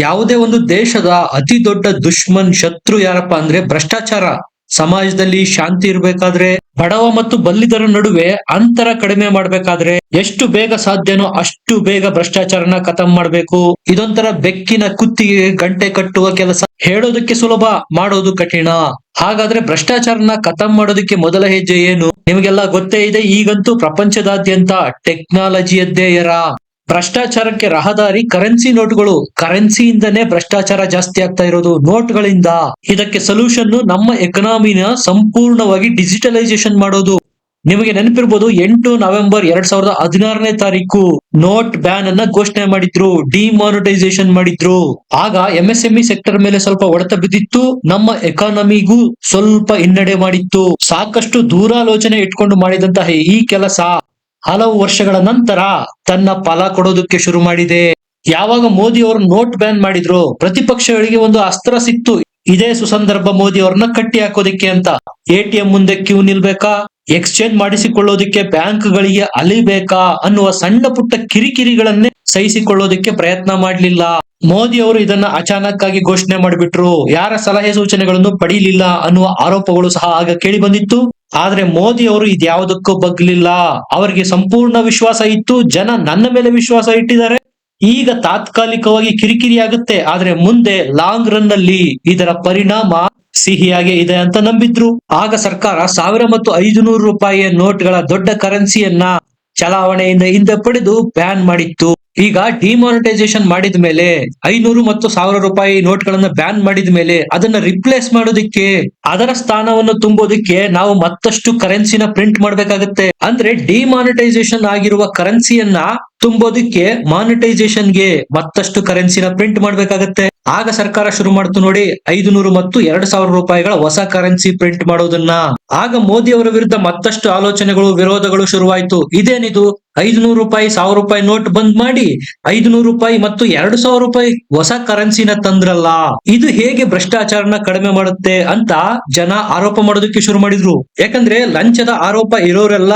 ಯಾವುದೇ ಒಂದು ದೇಶದ ಅತಿ ದೊಡ್ಡ ದುಶ್ಮನ್ ಶತ್ರು ಯಾರಪ್ಪ ಅಂದ್ರೆ ಭ್ರಷ್ಟಾಚಾರ. ಸಮಾಜದಲ್ಲಿ ಶಾಂತಿ ಇರಬೇಕಾದ್ರೆ, ಬಡವ ಮತ್ತು ಬಲ್ಲಿದರ ನಡುವೆ ಅಂತರ ಕಡಿಮೆ ಮಾಡ್ಬೇಕಾದ್ರೆ ಎಷ್ಟು ಬೇಗ ಸಾಧ್ಯನೋ ಅಷ್ಟು ಬೇಗ ಭ್ರಷ್ಟಾಚಾರನ ಖತಮ್ ಮಾಡ್ಬೇಕು. ಇದೊಂಥರ ಬೆಕ್ಕಿನ ಕುತ್ತಿಗೆ ಗಂಟೆ ಕಟ್ಟುವ ಕೆಲಸ. ಹೇಳೋದಕ್ಕೆ ಸುಲಭ, ಮಾಡೋದು ಕಠಿಣ. ಹಾಗಾದ್ರೆ ಭ್ರಷ್ಟಾಚಾರನ ಖತಮ್ ಮಾಡೋದಕ್ಕೆ ಮೊದಲ ಹೆಜ್ಜೆ ಏನು? ನಿಮಗೆಲ್ಲ ಗೊತ್ತೇ ಇದೆ, ಈಗಂತೂ ಪ್ರಪಂಚದಾದ್ಯಂತ ಟೆಕ್ನಾಲಜಿಯದ್ದೇ ಎರ. ಭ್ರಷ್ಟಾಚಾರಕ್ಕೆ ರಹದಾರಿ ಕರೆನ್ಸಿ ನೋಟುಗಳು ಕರೆನ್ಸಿಯಿಂದನೇ ಭ್ರಷ್ಟಾಚಾರ ಜಾಸ್ತಿ ಆಗ್ತಾ ಇರೋದು ನೋಟ್ಗಳಿಂದ. ಇದಕ್ಕೆ ಸೊಲ್ಯೂಷನ್ ನಮ್ಮ ಎಕನಾಮಿನ ಸಂಪೂರ್ಣವಾಗಿ ಡಿಜಿಟಲೈಸೇಷನ್ ಮಾಡೋದು. ನಿಮಗೆ ನೆನಪಿರ್ಬೋದು, ಎಂಟು ನವೆಂಬರ್ ಎರಡ್ ಸಾವಿರದ ಹದಿನಾರನೇ ತಾರೀಕು ನೋಟ್ ಬ್ಯಾನ್ ಅನ್ನ ಘೋಷಣೆ ಮಾಡಿದ್ರು ಡಿಮಾನಿಟೈಸೇಷನ್ ಮಾಡಿದ್ರು. ಆಗ ಎಂಎಸ್ಎಂಇ ಸೆಕ್ಟರ್ ಮೇಲೆ ಸ್ವಲ್ಪ ಹೊಡೆತ ಬಿದ್ದಿತ್ತು, ನಮ್ಮ ಎಕಾನಮಿಗೂ ಸ್ವಲ್ಪ ಹಿನ್ನಡೆ ಮಾಡಿತ್ತು. ಸಾಕಷ್ಟು ದೂರಾಲೋಚನೆ ಇಟ್ಕೊಂಡು ಮಾಡಿದಂತಹ ಈ ಕೆಲಸ. ಹಲವು ವರ್ಷಗಳ ನಂತರ ತನ್ನ ಫಲ ಕೊಡೋದಕ್ಕೆ ಶುರು ಮಾಡಿದೆ. ಯಾವಾಗ ಮೋದಿ ಅವರು ನೋಟ್ ಬ್ಯಾನ್ ಮಾಡಿದ್ರು, ಪ್ರತಿಪಕ್ಷಗಳಿಗೆ ಒಂದು ಅಸ್ತ್ರ ಸಿಕ್ತು. ಇದೇ ಸುಸಂದರ್ಭ ಮೋದಿ ಅವ್ರನ್ನ ಕಟ್ಟಿ ಹಾಕೋದಿಕ್ಕೆ ಅಂತ. ಎಟಿಎಂ ಮುಂದೆ ಕ್ಯೂ ನಿಲ್ಬೇಕಾ? ಎಕ್ಸ್ಚೇಂಜ್ ಮಾಡಿಸಿಕೊಳ್ಳೋದಿಕ್ಕೆ ಬ್ಯಾಂಕ್ಗಳಿಗೆ ಅಲಿಬೇಕಾ ಅನ್ನುವ ಸಣ್ಣ ಪುಟ್ಟ ಕಿರಿಕಿರಿಗಳನ್ನೇ ಸಹಿಸಿಕೊಳ್ಳೋದಿಕ್ಕೆ ಪ್ರಯತ್ನ ಮಾಡ್ಲಿಲ್ಲ. ಮೋದಿ ಅವರು ಇದನ್ನ ಅಚಾನಕ್ ಆಗಿ ಘೋಷಣೆ ಮಾಡಿಬಿಟ್ರು. ಯಾರ ಸಲಹೆ ಸೂಚನೆಗಳನ್ನು ಪಡೀಲಿಲ್ಲ ಅನ್ನುವ ಆರೋಪಗಳು ಸಹ ಆಗ ಕೇಳಿ ಬಂದಿತ್ತು. ಆದ್ರೆ ಮೋದಿ ಅವರು ಇದ್ಯಾವುದಕ್ಕೂ ಬಗ್ಲಿಲ್ಲ. ಅವರಿಗೆ ಸಂಪೂರ್ಣ ವಿಶ್ವಾಸ ಇತ್ತು. ಜನ ನನ್ನ ಮೇಲೆ ವಿಶ್ವಾಸ ಇಟ್ಟಿದ್ದಾರೆ. ಈಗ ತಾತ್ಕಾಲಿಕವಾಗಿ ಕಿರಿಕಿರಿ ಆಗುತ್ತೆ. ಆದ್ರೆ ಮುಂದೆ ಲಾಂಗ್ ರನ್ನಲ್ಲಿ ಇದರ ಪರಿಣಾಮ ಸಿಹಿಯಾಗೆ ಇದೆ ಅಂತ ನಂಬಿದ್ರು. ಆಗ ಸರ್ಕಾರ ಸಾವಿರ ಮತ್ತು ಐದು ನೂರು ರೂಪಾಯಿಯ ನೋಟ್ಗಳ ದೊಡ್ಡ ಕರೆನ್ಸಿಯನ್ನ ಚಲಾವಣೆಯಿಂದ ಹಿಂದೆ ಪಡೆದು ಬ್ಯಾನ್ ಮಾಡಿತ್ತು. ಈಗ ಡಿಮಾನಿಟೈಸೇಷನ್ ಮಾಡಿದ ಮೇಲೆ ಐನೂರು ಮತ್ತು ಸಾವಿರ ರೂಪಾಯಿ ನೋಟ್ಗಳನ್ನ ಬ್ಯಾನ್ ಮಾಡಿದ ಮೇಲೆ ಅದನ್ನ ರಿಪ್ಲೇಸ್ ಮಾಡೋದಿಕ್ಕೆ, ಅದರ ಸ್ಥಾನವನ್ನು ತುಂಬೋದಿಕ್ಕೆ ನಾವು ಮತ್ತಷ್ಟು ಕರೆನ್ಸಿನ ಪ್ರಿಂಟ್ ಮಾಡ್ಬೇಕಾಗತ್ತೆ. ಅಂದ್ರೆ ಡಿಮಾನಿಟೈಸೇಷನ್ ಆಗಿರುವ ಕರೆನ್ಸಿಯನ್ನ ತುಂಬೋದಿಕ್ಕೆ ಮಾನಿಟೈಸೇಷನ್ಗೆ ಮತ್ತಷ್ಟು ಕರೆನ್ಸಿನ ಪ್ರಿಂಟ್ ಮಾಡ್ಬೇಕಾಗತ್ತೆ. ಆಗ ಸರ್ಕಾರ ಶುರು ಮಾಡ್ತು ನೋಡಿ ಐದು ನೂರು ಮತ್ತು ಎರಡು ಸಾವಿರ ರೂಪಾಯಿಗಳ ಹೊಸ ಕರೆನ್ಸಿ ಪ್ರಿಂಟ್ ಮಾಡೋದನ್ನ. ಆಗ ಮೋದಿ ಅವರ ವಿರುದ್ಧ ಮತ್ತಷ್ಟು ಆಲೋಚನೆಗಳು, ವಿರೋಧಗಳು ಶುರುವಾಯಿತು. ಇದೇನಿದು? ಐದು ನೂರು ರೂಪಾಯಿ, ಸಾವಿರ ರೂಪಾಯಿ ನೋಟ್ ಬಂದ್ ಮಾಡಿ ಐದು ನೂರು ರೂಪಾಯಿ ಮತ್ತು ಎರಡು ಸಾವಿರ ರೂಪಾಯಿ ಹೊಸ ಕರೆನ್ಸಿನ ತಂದ್ರಲ್ಲ. ಇದು ಹೇಗೆ ಭ್ರಷ್ಟಾಚಾರನ ಕಡಿಮೆ ಮಾಡುತ್ತೆ ಅಂತ ಜನ ಆರೋಪ ಮಾಡೋದಕ್ಕೆ ಶುರು ಮಾಡಿದ್ರು. ಯಾಕಂದ್ರೆ ಲಂಚದ ಆರೋಪ ಇರೋರೆಲ್ಲ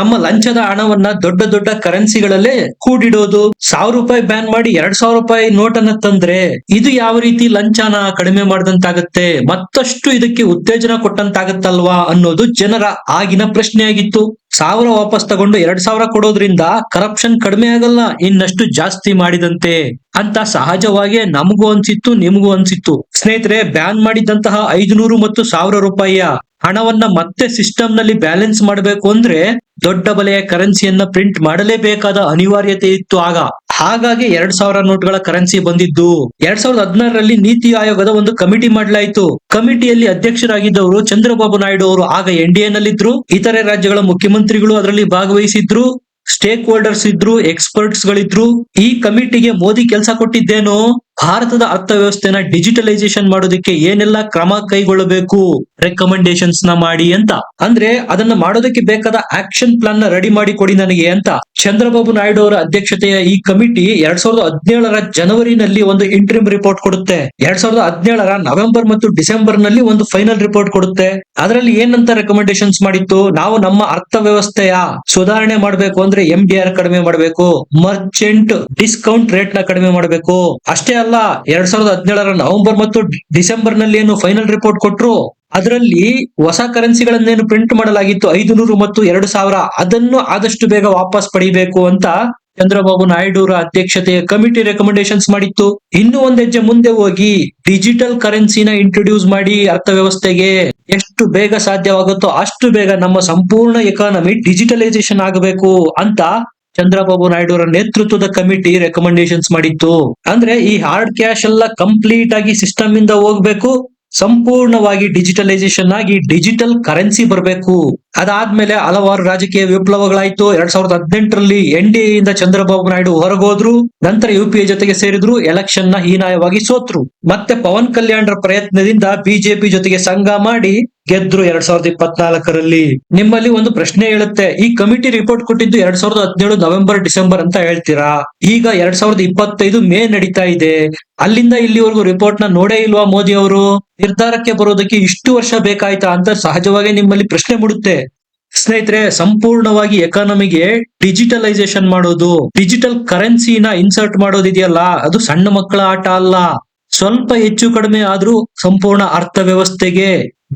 ತಮ್ಮ ಲಂಚದ ಹಣವನ್ನ ದೊಡ್ಡ ದೊಡ್ಡ ಕರೆನ್ಸಿಗಳಲ್ಲೇ ಕೂಡಿಡೋದು. ಸಾವಿರ ರೂಪಾಯಿ ಬ್ಯಾನ್ ಮಾಡಿ ಎರಡ್ ಸಾವಿರ ರೂಪಾಯಿ ನೋಟ್ ಅನ್ನ ತಂದ್ರೆ ಇದು ಯಾವ ರೀತಿ ಲಂಚನ ಕಡಿಮೆ ಮಾಡಿದಂತಾಗತ್ತೆ? ಮತ್ತಷ್ಟು ಇದಕ್ಕೆ ಉತ್ತೇಜನ ಕೊಟ್ಟಂತಾಗತ್ತಲ್ವಾ ಅನ್ನೋದು ಜನರ ಆಗಿನ ಪ್ರಶ್ನೆಯಾಗಿತ್ತು. ಸಾವಿರ ವಾಪಸ್ ತಗೊಂಡು ಎರಡ್ ಸಾವಿರ ಕೊಡೋದ್ರಿಂದ ಕರಪ್ಷನ್ ಕಡಿಮೆ ಆಗಲ್ಲ, ಇನ್ನಷ್ಟು ಜಾಸ್ತಿ ಮಾಡಿದಂತೆ ಅಂತ ಸಹಜವಾಗಿ ನಮಗೂ ಅನ್ಸಿತ್ತು, ನಿಮಗೂ ಅನ್ಸಿತ್ತು. ಸ್ನೇಹಿತರೆ, ಬ್ಯಾನ್ ಮಾಡಿದಂತಹ ಐದುನೂರು ಮತ್ತು ಸಾವಿರ ರೂಪಾಯಿಯ ಹಣವನ್ನ ಮತ್ತೆ ಸಿಸ್ಟಮ್ನಲ್ಲಿ ಬ್ಯಾಲೆನ್ಸ್ ಮಾಡಬೇಕು ಅಂದ್ರೆ ದೊಡ್ಡ ಬೆಲೆಯ ಕರೆನ್ಸಿಯನ್ನ ಪ್ರಿಂಟ್ ಮಾಡಲೇಬೇಕಾದ ಅನಿವಾರ್ಯತೆ ಇತ್ತು ಆಗ. ಹಾಗಾಗಿ ಎರಡ್ ಸಾವಿರ ನೋಟ್ಗಳ ಕರೆನ್ಸಿ ಬಂದಿದ್ದು. ಎರಡ್ ಸಾವಿರದ ಹದಿನಾರರಲ್ಲಿ ನೀತಿ ಆಯೋಗದ ಒಂದು ಕಮಿಟಿ ಮಾಡಲಾಯಿತು. ಕಮಿಟಿಯಲ್ಲಿ ಅಧ್ಯಕ್ಷರಾಗಿದ್ದವರು ಚಂದ್ರಬಾಬು ನಾಯ್ಡು ಅವರು ಆಗ ಎನ್ ಡಿ ನಲ್ಲಿದ್ರು ಇತರೆ ರಾಜ್ಯಗಳ ಮುಖ್ಯಮಂತ್ರಿಗಳು ಅದರಲ್ಲಿ ಭಾಗವಹಿಸಿದ್ರು. ಸ್ಟೇಕ್ ಹೋಲ್ಡರ್ಸ್ ಇದ್ರು ಎಕ್ಸ್ಪರ್ಟ್ಸ್ ಗಳಿದ್ರು ಈ ಕಮಿಟಿಗೆ ಮೋದಿ ಕೆಲಸ ಕೊಟ್ಟಿದ್ದೇನು? ಭಾರತದ ಅರ್ಥವ್ಯವಸ್ಥೆನ ಡಿಜಿಟಲೈಸೇಷನ್ ಮಾಡೋದಕ್ಕೆ ಏನೆಲ್ಲ ಕ್ರಮ ಕೈಗೊಳ್ಳಬೇಕು? ರೆಕಮೆಂಡೇಶನ್ಸ್ನ ಮಾಡಿ ಅಂತ. ಅಂದ್ರೆ ಅದನ್ನ ಮಾಡೋದಕ್ಕೆ ಬೇಕಾದ ಆಕ್ಷನ್ ಪ್ಲಾನ್ನ ರೆಡಿ ಮಾಡಿ ಕೊಡಿ ನನಗೆ ಅಂತ. ಚಂದ್ರಬಾಬು ನಾಯ್ಡು ಅವರ ಅಧ್ಯಕ್ಷತೆಯ ಈ ಕಮಿಟಿ ಎರಡ್ ಸಾವಿರದ ಹದಿನೇಳರ ಜನವರಿನಲ್ಲಿ ಒಂದು ಇಂಟ್ರಿಮ್ ರಿಪೋರ್ಟ್ ಕೊಡುತ್ತೆ. ಎರಡ್ ಸಾವಿರದ ಹದಿನೇಳರ ನವೆಂಬರ್ ಮತ್ತು ಡಿಸೆಂಬರ್ನಲ್ಲಿ ಒಂದು ಫೈನಲ್ ರಿಪೋರ್ಟ್ ಕೊಡುತ್ತೆ. ಅದರಲ್ಲಿ ಏನಂತ ರೆಕಮೆಂಡೇಶನ್ಸ್ ಮಾಡಿತ್ತು? ನಾವು ನಮ್ಮ ಅರ್ಥವ್ಯವಸ್ಥೆಯ ಸುಧಾರಣೆ ಮಾಡಬೇಕು ಅಂದ್ರೆ ಎಂ ಡಿ ಕಡಿಮೆ ಮಾಡಬೇಕು. ಮರ್ಚೆಂಟ್ ಡಿಸ್ಕೌಂಟ್ ರೇಟ್ನ ಕಡಿಮೆ ಮಾಡಬೇಕು. ಅಷ್ಟೇ ಅಲ್ಲ ಎರಡ್ ಸಾವಿರದ ಹದಿನೇಳರ ನವೆಂಬರ್ ಮತ್ತು ಡಿಸೆಂಬರ್ನಲ್ಲಿ ಏನು ಫೈನಲ್ ರಿಪೋರ್ಟ್ ಕೊಟ್ರು, ಅದರಲ್ಲಿ ಹೊಸ ಕರೆನ್ಸಿಗಳನ್ನೇನು ಪ್ರಿಂಟ್ ಮಾಡಲಾಗಿತ್ತು ಐದು ನೂರು ಮತ್ತು ಎರಡು ಸಾವಿರ. ಅದನ್ನು ಆದಷ್ಟು ಬೇಗ ವಾಪಸ್ ಪಡಿಬೇಕು ಅಂತ ಚಂದ್ರಬಾಬು ನಾಯ್ಡು ಅವರ ಅಧ್ಯಕ್ಷತೆಯ ಕಮಿಟಿ ರೆಕಮೆಂಡೇಶನ್ಸ್ ಮಾಡಿತ್ತು. ಇನ್ನು ಒಂದ್ ಹೆಜ್ಜೆ ಮುಂದೆ ಹೋಗಿ ಡಿಜಿಟಲ್ ಕರೆನ್ಸಿನ ಇಂಟ್ರೊಡ್ಯೂಸ್ ಮಾಡಿ ಅರ್ಥವ್ಯವಸ್ಥೆಗೆ ಎಷ್ಟು ಬೇಗ ಸಾಧ್ಯವಾಗುತ್ತೋ ಅಷ್ಟು ಬೇಗ ನಮ್ಮ ಸಂಪೂರ್ಣ ಎಕಾನಮಿ ಡಿಜಿಟಲೈಸೇಷನ್ ಆಗಬೇಕು ಅಂತ ಚಂದ್ರಬಾಬು ನಾಯ್ಡು ಅವರ ನೇತೃತ್ವದ ಕಮಿಟಿ ರೆಕಮೆಂಡೇಶನ್ಸ್ ಮಾಡಿತ್ತು. ಅಂದ್ರೆ ಈ ಹಾರ್ಡ್ ಕ್ಯಾಶ್ ಎಲ್ಲ ಕಂಪ್ಲೀಟ್ ಆಗಿ ಸಿಸ್ಟಮ್ ಇಂದ ಹೋಗ್ಬೇಕು, ಸಂಪೂರ್ಣವಾಗಿ ಡಿಜಿಟಲೈಸೇಷನ್ ಆಗಿ ಡಿಜಿಟಲ್ ಕರೆನ್ಸಿ ಬರಬೇಕು. ಅದಾದ್ಮೇಲೆ ಹಲವಾರು ರಾಜಕೀಯ ವಿಪ್ಲವಗಳಾಯ್ತು. ಎರಡ್ ಸಾವಿರದ ಹದಿನೆಂಟರಲ್ಲಿ ಎನ್ ಡಿ ಇಂದ ಚಂದ್ರಬಾಬು ನಾಯ್ಡು ಹೊರಗೋದ್ರು. ನಂತರ ಯು ಪಿ ಎ ಜೊತೆಗೆ ಸೇರಿದ್ರು. ಎಲೆಕ್ಷನ್ನ ಹೀನಾಯವಾಗಿ ಸೋತ್ರು. ಮತ್ತೆ ಪವನ್ ಕಲ್ಯಾಣ್ರ ಪ್ರಯತ್ನದಿಂದ ಬಿಜೆಪಿ ಜೊತೆಗೆ ಸಂಘ ಮಾಡಿ ಗೆದ್ರು ಎರಡ್ ಸಾವಿರದ ಇಪ್ಪತ್ನಾಲ್ಕರಲ್ಲಿ. ನಿಮ್ಮಲ್ಲಿ ಒಂದು ಪ್ರಶ್ನೆ ಹೇಳುತ್ತೆ. ಈ ಕಮಿಟಿ ರಿಪೋರ್ಟ್ ಕೊಟ್ಟಿದ್ದು ಎರಡ್ ಸಾವಿರದ ಹದಿನೇಳು ನವೆಂಬರ್, ಡಿಸೆಂಬರ್ ಅಂತ ಹೇಳ್ತೀರಾ? ಈಗ ಎರಡ್ ಸಾವಿರದ ಇಪ್ಪತ್ತೈದು ಮೇ ನಡೀತಾ ಇದೆ. ಅಲ್ಲಿಂದ ಇಲ್ಲಿವರೆಗೂ ರಿಪೋರ್ಟ್ನ ನೋಡೇ ಇಲ್ವಾ ಮೋದಿ ಅವರು? ನಿರ್ಧಾರಕ್ಕೆ ಬರೋದಕ್ಕೆ ಇಷ್ಟು ವರ್ಷ ಬೇಕಾಯ್ತಾ ಅಂತ ಸಹಜವಾಗಿ ನಿಮ್ಮಲ್ಲಿ ಪ್ರಶ್ನೆ ಮೂಡುತ್ತೆ. ಸ್ನೇಹಿತರೆ, ಸಂಪೂರ್ಣವಾಗಿ ಎಕಾನಮಿಗೆ ಡಿಜಿಟಲೈಸೇಷನ್ ಮಾಡೋದು ಡಿಜಿಟಲ್ ಕರೆನ್ಸಿನ ಇನ್ಸರ್ಟ್ ಮಾಡೋದಿದೆಯಲ್ಲ ಅದು ಸಣ್ಣ ಮಕ್ಕಳ ಆಟ ಅಲ್ಲ. ಸ್ವಲ್ಪ ಹೆಚ್ಚು ಕಡಿಮೆ ಆದ್ರೂ ಸಂಪೂರ್ಣ ಅರ್ಥವ್ಯವಸ್ಥೆಗೆ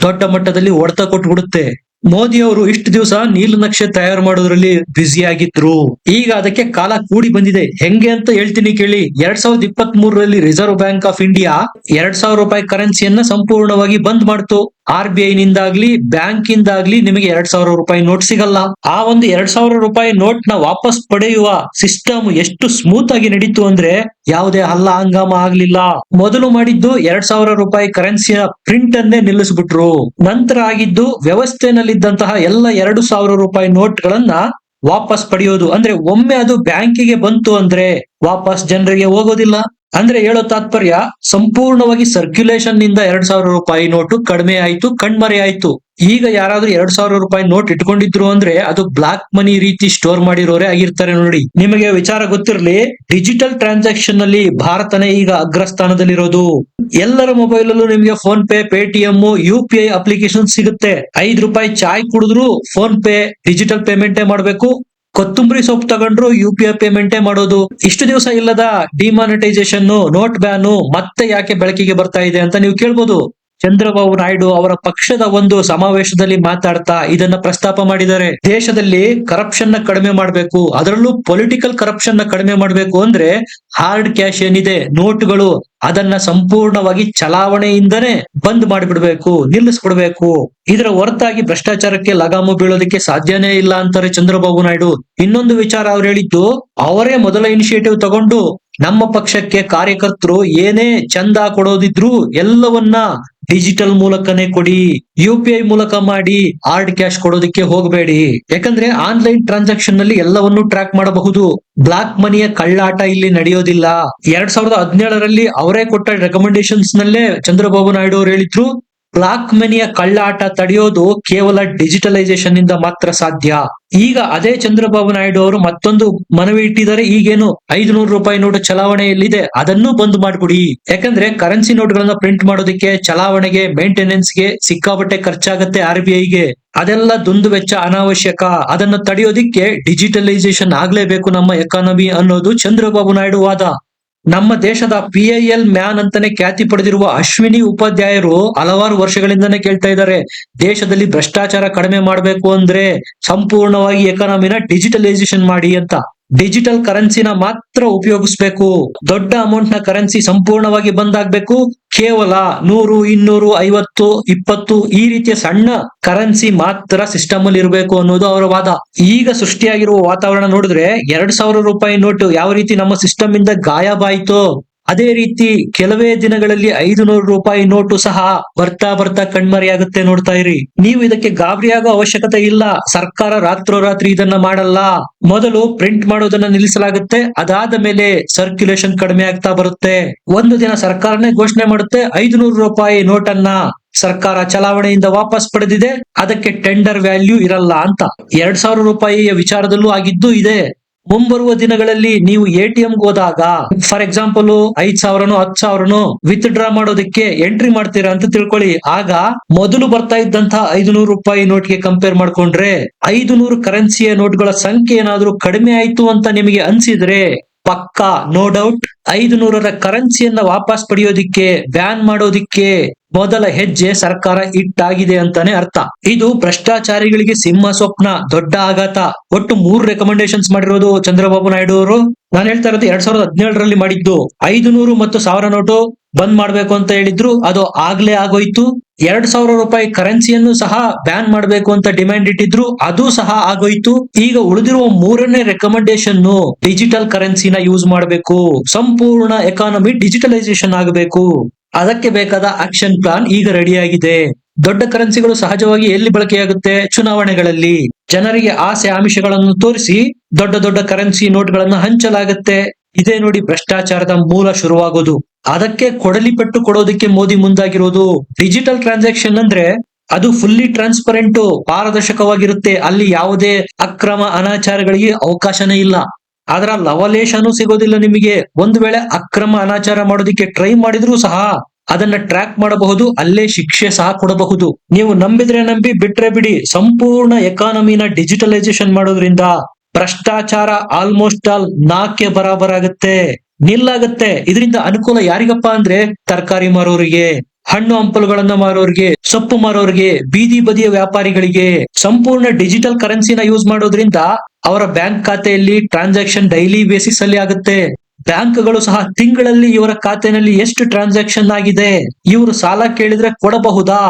ದೊಡ್ಡ ಮಟ್ಟದಲ್ಲಿ ಹೊಡೆತ ಕೊಟ್ಬಿಡುತ್ತೆ. ಮೋದಿ ಅವರು ಇಷ್ಟು ದಿವಸ ನೀಲನಕ್ಷೆ ತಯಾರು ಮಾಡೋದ್ರಲ್ಲಿ ಬ್ಯುಸಿ ಆಗಿದ್ರು. ಈಗ ಅದಕ್ಕೆ ಕಾಲ ಕೂಡಿ ಬಂದಿದೆ. ಹೆಂಗೆ ಅಂತ ಹೇಳ್ತೀನಿ ಕೇಳಿ, ಎರಡ್ ಸಾವಿರದ ಇಪ್ಪತ್ತ್ ಮೂರರಲ್ಲಿ ರಿಸರ್ವ್ ಬ್ಯಾಂಕ್ ಆಫ್ ಇಂಡಿಯಾ ಎರಡ್ ಸಾವಿರ ರೂಪಾಯಿ ಕರೆನ್ಸಿಯನ್ನ ಸಂಪೂರ್ಣವಾಗಿ ಬಂದ್ ಮಾಡ್ತು. ಆರ್ ಬಿ ಐ ನಿಂದಾಗ್ಲಿ ಬ್ಯಾಂಕ್ ಇಂದಾಗ್ಲಿ ನಿಮಗೆ ಎರಡ್ ಸಾವಿರ ರೂಪಾಯಿ ನೋಟ್ ಸಿಗಲ್ಲ. ಆ ಒಂದು ಎರಡ್ ಸಾವಿರ ರೂಪಾಯಿ ನೋಟ್ನ ವಾಪಸ್ ಪಡೆಯುವ ಸಿಸ್ಟಮ್ ಎಷ್ಟು ಸ್ಮೂತ್ ಆಗಿ ನಡೀತು ಅಂದ್ರೆ ಯಾವುದೇ ಹಲ್ಲ, ಹಂಗಾಮ ಆಗ್ಲಿಲ್ಲ. ಮೊದಲು ಮಾಡಿದ್ದು ಎರಡ್ ಸಾವಿರ ರೂಪಾಯಿ ಕರೆನ್ಸಿಯ ಪ್ರಿಂಟ್ ಅನ್ನೇ ನಿಲ್ಲಿಸ್ಬಿಟ್ರು. ನಂತರ ಆಗಿದ್ದು ವ್ಯವಸ್ಥೆನಲ್ಲಿದ್ದಂತಹ ಎಲ್ಲ ಎರಡು ಸಾವಿರ ರೂಪಾಯಿ ನೋಟ್ ಗಳನ್ನ ವಾಪಸ್ ಪಡೆಯೋದು. ಅಂದ್ರೆ ಒಮ್ಮೆ ಅದು ಬ್ಯಾಂಕಿಗೆ ಬಂತು ಅಂದ್ರೆ ವಾಪಸ್ ಜನರಿಗೆ ಹೋಗೋದಿಲ್ಲ. ಅಂದ್ರೆ ಹೇಳೋ ತಾತ್ಪರ್ಯ, ಸಂಪೂರ್ಣವಾಗಿ ಸರ್ಕ್ಯುಲೇಷನ್ನಿಂದ ಎರಡ್ ಸಾವಿರ ರೂಪಾಯಿ ನೋಟು ಕಡಿಮೆ ಆಯ್ತು, ಕಣ್ಮರೆ ಆಯ್ತು. ಈಗ ಯಾರಾದ್ರೂ ಎರಡ್ ಸಾವಿರ ರೂಪಾಯಿ ನೋಟ್ ಇಟ್ಕೊಂಡಿದ್ರು ಅಂದ್ರೆ ಅದು ಬ್ಲಾಕ್ ಮನಿ ರೀತಿ ಸ್ಟೋರ್ ಮಾಡಿರೋರೆ ಆಗಿರ್ತಾರೆ ನೋಡಿ. ನಿಮಗೆ ವಿಚಾರ ಗೊತ್ತಿರಲಿ ಡಿಜಿಟಲ್ ಟ್ರಾನ್ಸಾಕ್ಷನ್ನಲ್ಲಿ ಭಾರತನೇ ಈಗ ಅಗ್ರಸ್ಥಾನದಲ್ಲಿರೋದು. ಎಲ್ಲರ ಮೊಬೈಲ್ ಅಲ್ಲೂ ನಿಮಗೆ PhonePe Paytm, U P I application ಸಿಗುತ್ತೆ. ಐದ್ ರೂಪಾಯಿ ಚಾಯ್ ಕುಡಿದ್ರು ಫೋನ್ ಪೇ ಡಿಜಿಟಲ್ ಪೇಮೆಂಟೇ ಮಾಡ್ಬೇಕು. ಕೊತ್ತಂಬರಿ ಸೊಪ್ಪು ತಗೊಂಡ್ರು ಯು ಪಿ ಐ ಪೇಮೆಂಟೇ ಮಾಡೋದು. ಇಷ್ಟು ದಿವಸ ಇಲ್ಲದ ಡಿಮಾನಿಟೈಸೇಷನ್ ನೋಟ್ ಬ್ಯಾನು ಮತ್ತೆ ಯಾಕೆ ಬೆಳಕಿಗೆ ಬರ್ತಾ ಇದೆ ಅಂತ ನೀವು ಕೇಳ್ಬೋದು. ಚಂದ್ರಬಾಬು ನಾಯ್ಡು ಅವರ ಪಕ್ಷದ ಒಂದು ಸಮಾವೇಶದಲ್ಲಿ ಮಾತಾಡ್ತಾ ಇದನ್ನ ಪ್ರಸ್ತಾಪ ಮಾಡಿದ್ದಾರೆ. ದೇಶದಲ್ಲಿ ಕರಪ್ಷನ್ನ ಕಡಿಮೆ ಮಾಡಬೇಕು, ಅದರಲ್ಲೂ ಪೊಲಿಟಿಕಲ್ ಕರಪ್ಷನ್ನ ಕಡಿಮೆ ಮಾಡಬೇಕು ಅಂದ್ರೆ ಹಾರ್ಡ್ ಕ್ಯಾಶ್ ಏನಿದೆ, ನೋಟುಗಳು ಅದನ್ನ ಸಂಪೂರ್ಣವಾಗಿ ಚಲಾವಣೆಯಿಂದನೇ ಬಂದ್ ಮಾಡಿಬಿಡ್ಬೇಕು, ನಿಲ್ಲಿಸ್ಬಿಡ್ಬೇಕು. ಇದರ ಹೊರತಾಗಿ ಭ್ರಷ್ಟಾಚಾರಕ್ಕೆ ಲಗಾಮು ಬೀಳೋದಕ್ಕೆ ಸಾಧ್ಯನೇ ಇಲ್ಲ ಅಂತಾರೆ ಚಂದ್ರಬಾಬು ನಾಯ್ಡು. ಇನ್ನೊಂದು ವಿಚಾರ ಅವ್ರು ಹೇಳಿದ್ದು, ಅವರೇ ಮೊದಲ ಇನಿಷಿಯೇಟಿವ್ ತಗೊಂಡು ನಮ್ಮ ಪಕ್ಷಕ್ಕೆ ಕಾರ್ಯಕರ್ತರು ಏನೇ ಚಂದ ಕೊಡೋದಿದ್ರು ಎಲ್ಲವನ್ನ ಡಿಜಿಟಲ್ ಮೂಲಕನೇ ಕೊಡಿ ಯು ಪಿ ಐ ಮೂಲಕ ಮಾಡಿ ಹಾರ್ಡ್ ಕ್ಯಾಶ್ ಕೊಡೋದಕ್ಕೆ ಹೋಗಬೇಡಿ. ಯಾಕಂದ್ರೆ ಆನ್ಲೈನ್ ಟ್ರಾನ್ಸಾಕ್ಷನ್ನಲ್ಲಿ ಎಲ್ಲವನ್ನು ಟ್ರ್ಯಾಕ್ ಮಾಡಬಹುದು. ಬ್ಲಾಕ್ ಮನಿಯ ಕಳ್ಳಾಟ ಇಲ್ಲಿ ನಡೆಯೋದಿಲ್ಲ. ಎರಡ್ ಸಾವಿರದ ಹದಿನೇಳರಲ್ಲಿ ಅವರೇ ಕೊಟ್ಟ ರೆಕಮೆಂಡೇಶನ್ಸ್ ನಲ್ಲೇ ಚಂದ್ರಬಾಬು ನಾಯ್ಡು ಅವರು ಹೇಳಿದ್ರು ಬ್ಲಾಕ್ ಮನಿಯ ಕಳ್ಳಾಟ ತಡೆಯೋದು ಕೇವಲ ಡಿಜಿಟಲೈಸೇಷನ್ ಇಂದ ಮಾತ್ರ ಸಾಧ್ಯ. ಈಗ ಅದೇ ಚಂದ್ರಬಾಬು ನಾಯ್ಡು ಅವರು ಮತ್ತೊಂದು ಮನವಿ ಇಟ್ಟಿದ್ದಾರೆ. ಈಗೇನು ಐದು ನೂರು ರೂಪಾಯಿ ನೋಟು ಚಲಾವಣೆಯಲ್ಲಿದೆ. ಅದನ್ನು ಬಂದ್ ಮಾಡ್ಬಿಡಿ ಯಾಕಂದ್ರೆ ಕರೆನ್ಸಿ ನೋಟ್ ಗಳನ್ನ ಪ್ರಿಂಟ್ ಮಾಡೋದಕ್ಕೆ ಚಲಾವಣೆಗೆ ಮೇಂಟೆನೆನ್ಸ್ಗೆ ಸಿಕ್ಕಾಪಟ್ಟೆ ಖರ್ಚಾಗತ್ತೆ ಆರ್ ಬಿ ಐಗೆ. ಅದೆಲ್ಲ ದುಂದು ವೆಚ್ಚ ಅನಾವಶ್ಯಕ. ಅದನ್ನು ತಡೆಯೋದಿಕ್ಕೆ ಡಿಜಿಟಲೈಸೇಷನ್ ಆಗ್ಲೇಬೇಕು ನಮ್ಮ ಎಕಾನಮಿ ಅನ್ನೋದು ಚಂದ್ರಬಾಬು ನಾಯ್ಡು ವಾದ. ನಮ್ಮ ದೇಶದ ಪಿ ಐ ಎಲ್ ಮ್ಯಾನ್ ಅಂತಾನೆ ಖ್ಯಾತಿ ಪಡೆದಿರುವ ಅಶ್ವಿನಿ ಉಪಾಧ್ಯಾಯರು ಹಲವಾರು ವರ್ಷಗಳಿಂದನೇ ಕೇಳ್ತಾ ಇದ್ದಾರೆ. ದೇಶದಲ್ಲಿ ಭ್ರಷ್ಟಾಚಾರ ಕಡಿಮೆ ಮಾಡಬೇಕು ಅಂದ್ರೆ ಸಂಪೂರ್ಣವಾಗಿ ಎಕಾನಮಿನ ಡಿಜಿಟಲೈಸೇಷನ್ ಮಾಡಿ ಅಂತ. ಡಿಜಿಟಲ್ ಕರೆನ್ಸಿನ ಮಾತ್ರ ಉಪಯೋಗಿಸ್ಬೇಕು. ದೊಡ್ಡ ಅಮೌಂಟ್ನ ಕರೆನ್ಸಿ ಸಂಪೂರ್ಣವಾಗಿ ಬಂದಾಗ್ಬೇಕು. ಕೇವಲ ನೂರು, ಇನ್ನೂರು, ಐವತ್ತು, ಇಪ್ಪತ್ತು ಈ ರೀತಿಯ ಸಣ್ಣ ಕರೆನ್ಸಿ ಮಾತ್ರ ಸಿಸ್ಟಮ್ ಅಲ್ಲಿ ಇರಬೇಕು ಅನ್ನೋದು ಅವರ ವಾದ. ಈಗ ಸೃಷ್ಟಿಯಾಗಿರುವ ವಾತಾವರಣ ನೋಡಿದ್ರೆ ಎರಡ್ ಸಾವಿರ ರೂಪಾಯಿ ನೋಟು ಯಾವ ರೀತಿ ನಮ್ಮ ಸಿಸ್ಟಮ್ ಇಂದ ಗಾಯಬಾಯಿತೋ. ಅದೇ ರೀತಿ ಕೆಲವೇ ದಿನಗಳಲ್ಲಿ ಐದು ನೂರು ರೂಪಾಯಿ ನೋಟು ಸಹ ಬರ್ತಾ ಬರ್ತಾ ಕಣ್ಮರೆಯಾಗುತ್ತೆ ನೋಡ್ತಾ ಇರಿ. ನೀವು ಇದಕ್ಕೆ ಗಾಬರಿಯಾಗೋ ಅವಶ್ಯಕತೆ ಇಲ್ಲ. ಸರ್ಕಾರ ರಾತ್ರೋರಾತ್ರಿ ಇದನ್ನ ಮಾಡಲ್ಲ. ಮೊದಲು ಪ್ರಿಂಟ್ ಮಾಡೋದನ್ನ ನಿಲ್ಲಿಸಲಾಗುತ್ತೆ. ಅದಾದ ಮೇಲೆ ಸರ್ಕ್ಯುಲೇಷನ್ ಕಡಿಮೆ ಆಗ್ತಾ ಬರುತ್ತೆ. ಒಂದು ದಿನ ಸರ್ಕಾರನೇ ಘೋಷಣೆ ಮಾಡುತ್ತೆ ಐದು ನೂರು ರೂಪಾಯಿ ನೋಟನ್ನ ಸರ್ಕಾರ ಚಲಾವಣೆಯಿಂದ ವಾಪಸ್ ಪಡೆದಿದೆ. ಅದಕ್ಕೆ ಟೆಂಡರ್ ವ್ಯಾಲ್ಯೂ ಇರಲ್ಲ ಅಂತ. ಎರಡ್ ಸಾವಿರ ರೂಪಾಯಿಯ ವಿಚಾರದಲ್ಲೂ ಆಗಿದ್ದು ಇದೆ. ಮುಂಬರುವ ದಿನಗಳಲ್ಲಿ ನೀವು ಎ ಟಿ ಹೋದಾಗ, ಫಾರ್ ಎಕ್ಸಾಂಪಲ್ ಐದ್ ಸಾವಿರನೋ, ಹತ್ತು ಸಾವಿರನೋ ವಿತ್ ಡ್ರಾ ಮಾಡೋದಕ್ಕೆ ಎಂಟ್ರಿ ಮಾಡ್ತೀರಾ ಅಂತ ತಿಳ್ಕೊಳ್ಳಿ. ಆಗ ಮೊದಲು ಬರ್ತಾ ಇದ್ದಂತ ಐದುನೂರು ರೂಪಾಯಿ ನೋಟ್ಗೆ ಕಂಪೇರ್ ಮಾಡ್ಕೊಂಡ್ರೆ ಐದು ನೂರು ಕರೆನ್ಸಿಯ ನೋಟ್ಗಳ ಸಂಖ್ಯೆ ಏನಾದ್ರೂ ಕಡಿಮೆ ಆಯ್ತು ಅಂತ ನಿಮಗೆ ಅನ್ಸಿದ್ರೆ, ಪಕ್ಕಾ ನೋ ಡೌಟ್ ಐದು ನೂರರ ಕರೆನ್ಸಿಯನ್ನ ವಾಪಸ್ ಪಡೆಯೋದಿಕ್ಕೆ ಬ್ಯಾನ್ ಮಾಡೋದಿಕ್ಕೆ ಮೊದಲ ಹೆಜ್ಜೆ ಸರ್ಕಾರ ಇಟ್ಟಾಗಿದೆ ಅಂತಾನೆ ಅರ್ಥ. ಇದು ಭ್ರಷ್ಟಾಚಾರಿಗಳಿಗೆ ಸಿಂಹ ಸ್ವಪ್ನ, ದೊಡ್ಡ ಆಘಾತ. ಒಟ್ಟು ಮೂರು ರೆಕಮೆಂಡೇಶನ್ಸ್ ಮಾಡಿರೋದು ಚಂದ್ರಬಾಬು ನಾಯ್ಡು ಅವರು. ನಾನು ಹೇಳ್ತಾ ಇರೋದು ಎರಡ್ ಸಾವಿರದ ಹದಿನೇಳರಲ್ಲಿ ಮಾಡಿದ್ದು. ಐದು ನೂರು ಮತ್ತು ಸಾವಿರ ನೋಟು ಬಂದ್ ಮಾಡ್ಬೇಕು ಅಂತ ಹೇಳಿದ್ರು. ಅದು ಆಗ್ಲೇ ಆಗೋಯ್ತು. ಎರಡ್ ಸಾವಿರ ರೂಪಾಯಿ ಕರೆನ್ಸಿಯನ್ನು ಸಹ ಬ್ಯಾನ್ ಮಾಡಬೇಕು ಅಂತ ಡಿಮ್ಯಾಂಡ್ ಇಟ್ಟಿದ್ರು. ಅದು ಸಹ ಆಗೋಯ್ತು. ಈಗ ಉಳಿದಿರುವ ಮೂರನೇ ರೆಕಮೆಂಡೇಶನ್ ಡಿಜಿಟಲ್ ಕರೆನ್ಸಿನ ಯೂಸ್ ಮಾಡಬೇಕು. ಸಂಪೂರ್ಣ ಎಕಾನಮಿ ಡಿಜಿಟಲೈಸೇಷನ್ ಆಗಬೇಕು. ಅದಕ್ಕೆ ಬೇಕಾದ ಆಕ್ಷನ್ ಪ್ಲಾನ್ ಈಗ ರೆಡಿಯಾಗಿದೆ ದೊಡ್ಡ ಕರೆನ್ಸಿಗಳು ಸಹಜವಾಗಿ ಎಲ್ಲಿ ಬಳಕೆಯಾಗುತ್ತೆ? ಚುನಾವಣೆಗಳಲ್ಲಿ. ಜನರಿಗೆ ಆಸೆ ಆಮಿಷಗಳನ್ನು ತೋರಿಸಿ ದೊಡ್ಡ ದೊಡ್ಡ ಕರೆನ್ಸಿ ನೋಟ್ಗಳನ್ನು ಹಂಚಲಾಗುತ್ತೆ. ಇದೇ ನೋಡಿ ಭ್ರಷ್ಟಾಚಾರದ ಮೂಲ ಶುರುವಾಗೋದು. ಅದಕ್ಕೆ ಕೊಡಲಿ ಪಟ್ಟು ಕೊಡೋದಕ್ಕೆ ಮೋದಿ ಮುಂದಾಗಿರೋದು. ಡಿಜಿಟಲ್ ಟ್ರಾನ್ಸಾಕ್ಷನ್ ಅಂದ್ರೆ ಅದು ಫುಲ್ಲಿ ಟ್ರಾನ್ಸ್ಪರೆಂಟ್ ಪಾರದರ್ಶಕವಾಗಿರುತ್ತೆ. ಅಲ್ಲಿ ಯಾವುದೇ ಅಕ್ರಮ ಅನಾಚಾರಗಳಿಗೆ ಅವಕಾಶನೇ ಇಲ್ಲ. ಅದರ ಲವಲೇಶನೂ ಸಿಗೋದಿಲ್ಲ ನಿಮಗೆ. ಒಂದು ವೇಳೆ ಅಕ್ರಮ ಅನಾಚಾರ ಮಾಡೋದಿಕ್ಕೆ ಟ್ರೈ ಮಾಡಿದ್ರು ಸಹ ಅದನ್ನ ಟ್ರ್ಯಾಕ್ ಮಾಡಬಹುದು, ಅಲ್ಲೇ ಶಿಕ್ಷೆ ಸಹ ಕೊಡಬಹುದು. ನೀವು ನಂಬಿದ್ರೆ ನಂಬಿ, ಬಿಟ್ರೆ ಬಿಡಿ. ಸಂಪೂರ್ಣ ಎಕಾನಮಿನ ಡಿಜಿಟಲೈಸೇಷನ್ ಮಾಡೋದ್ರಿಂದ ಭ್ರಷ್ಟಾಚಾರ ಆಲ್ಮೋಸ್ಟ್ ಆಲ್ ನಾಕೆ ಬರಾಬರಾಗುತ್ತೆ ನಿಲ್ಲಾಗತ್ತೆ. ಇದರಿಂದ ಅನುಕೂಲ ಯಾರಿಗಪ್ಪ ಅಂದ್ರೆ ತರಕಾರಿ ಮಾರೋರಿಗೆ. ಹಣ್ಣು ಹಂಪಲುಗಳನ್ನ ಮಾರೋರಿಗೆ, ಸೊಪ್ಪು ಮಾರೋರಿಗೆ, ಬೀದಿ ಬದಿಯ ವ್ಯಾಪಾರಿಗಳಿಗೆ ಸಂಪೂರ್ಣ ಡಿಜಿಟಲ್ ಕರೆನ್ಸಿನ ಯೂಸ್ ಮಾಡೋದ್ರಿಂದ ಅವರ ಬ್ಯಾಂಕ್ ಖಾತೆಯಲ್ಲಿ ಟ್ರಾನ್ಸಾಕ್ಷನ್ ಡೈಲಿ ಬೇಸಿಸ್ ಅಲ್ಲಿ ಆಗುತ್ತೆ. ಬ್ಯಾಂಕ್ಗಳು ಸಹ ತಿಂಗಳಲ್ಲಿ ಇವರ ಖಾತೆನಲ್ಲಿ ಎಷ್ಟು ಟ್ರಾನ್ಸಾಕ್ಷನ್ ಆಗಿದೆ, ಇವರು ಸಾಲ ಕೇಳಿದ್ರೆ ಕೊಡಬಹುದಾ?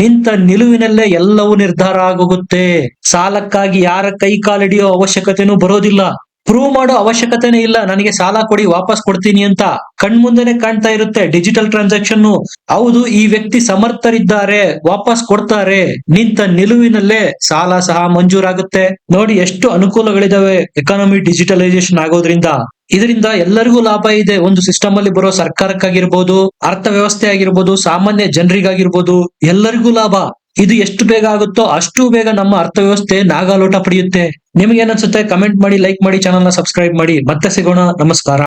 ನಿಂತ ನಿಲುವಿನಲ್ಲೇ ಎಲ್ಲವೂ ನಿರ್ಧಾರ ಆಗೋಗುತ್ತೆ. ಸಾಲಕ್ಕಾಗಿ ಯಾರ ಕೈ ಕಾಲಿಡಿಯೋ ಅವಶ್ಯಕತೆನೂ ಬರೋದಿಲ್ಲ. ಪ್ರೂವ್ ಮಾಡೋ ಅವಶ್ಯಕತೆನೇ ಇಲ್ಲ. ನನಗೆ ಸಾಲ ಕೊಡಿ, ವಾಪಸ್ ಕೊಡ್ತೀನಿ ಅಂತ ಕಣ್ಮುಂದೆನೆ ಕಾಣ್ತಾ ಇರುತ್ತೆ ಡಿಜಿಟಲ್ ಟ್ರಾನ್ಸಾಕ್ಷನ್ ಹೌದು, ಈ ವ್ಯಕ್ತಿ ಸಮರ್ಥರಿದ್ದಾರೆ, ವಾಪಸ್ ಕೊಡ್ತಾರೆ. ನಿಂತ ನಿಲುವಿನಲ್ಲೇ ಸಾಲ ಸಹ ಮಂಜೂರಾಗುತ್ತೆ. ನೋಡಿ ಎಷ್ಟು ಅನುಕೂಲಗಳಿದಾವೆ ಎಕಾನಮಿ ಡಿಜಿಟಲೈಸೇಷನ್ ಆಗೋದ್ರಿಂದ. ಇದರಿಂದ ಎಲ್ಲರಿಗೂ ಲಾಭ ಇದೆ. ಒಂದು ಸಿಸ್ಟಮ್ ಅಲ್ಲಿ ಬರೋ ಸರ್ಕಾರಕ್ಕಾಗಿರ್ಬೋದು, ಅರ್ಥವ್ಯವಸ್ಥೆ ಆಗಿರ್ಬೋದು, ಸಾಮಾನ್ಯ ಜನರಿಗಾಗಿರ್ಬೋದು, ಎಲ್ಲರಿಗೂ ಲಾಭ. ಇದು ಎಷ್ಟು ಬೇಗ ಆಗುತ್ತೋ ಅಷ್ಟು ಬೇಗ ನಮ್ಮ ಅರ್ಥವ್ಯವಸ್ಥೆ ನಾಗಾಲೋಟ ಪಡೆಯುತ್ತೆ. ನಿಮ್ಗೆ ಏನನ್ಸುತ್ತೆ ಕಮೆಂಟ್ ಮಾಡಿ ಲೈಕ್ ಮಾಡಿ ಚಾನಲ್ನ ಸಬ್ಸ್ಕ್ರೈಬ್ ಮಾಡಿ. ಮತ್ತೆ ಸಿಗೋಣ. ನಮಸ್ಕಾರ.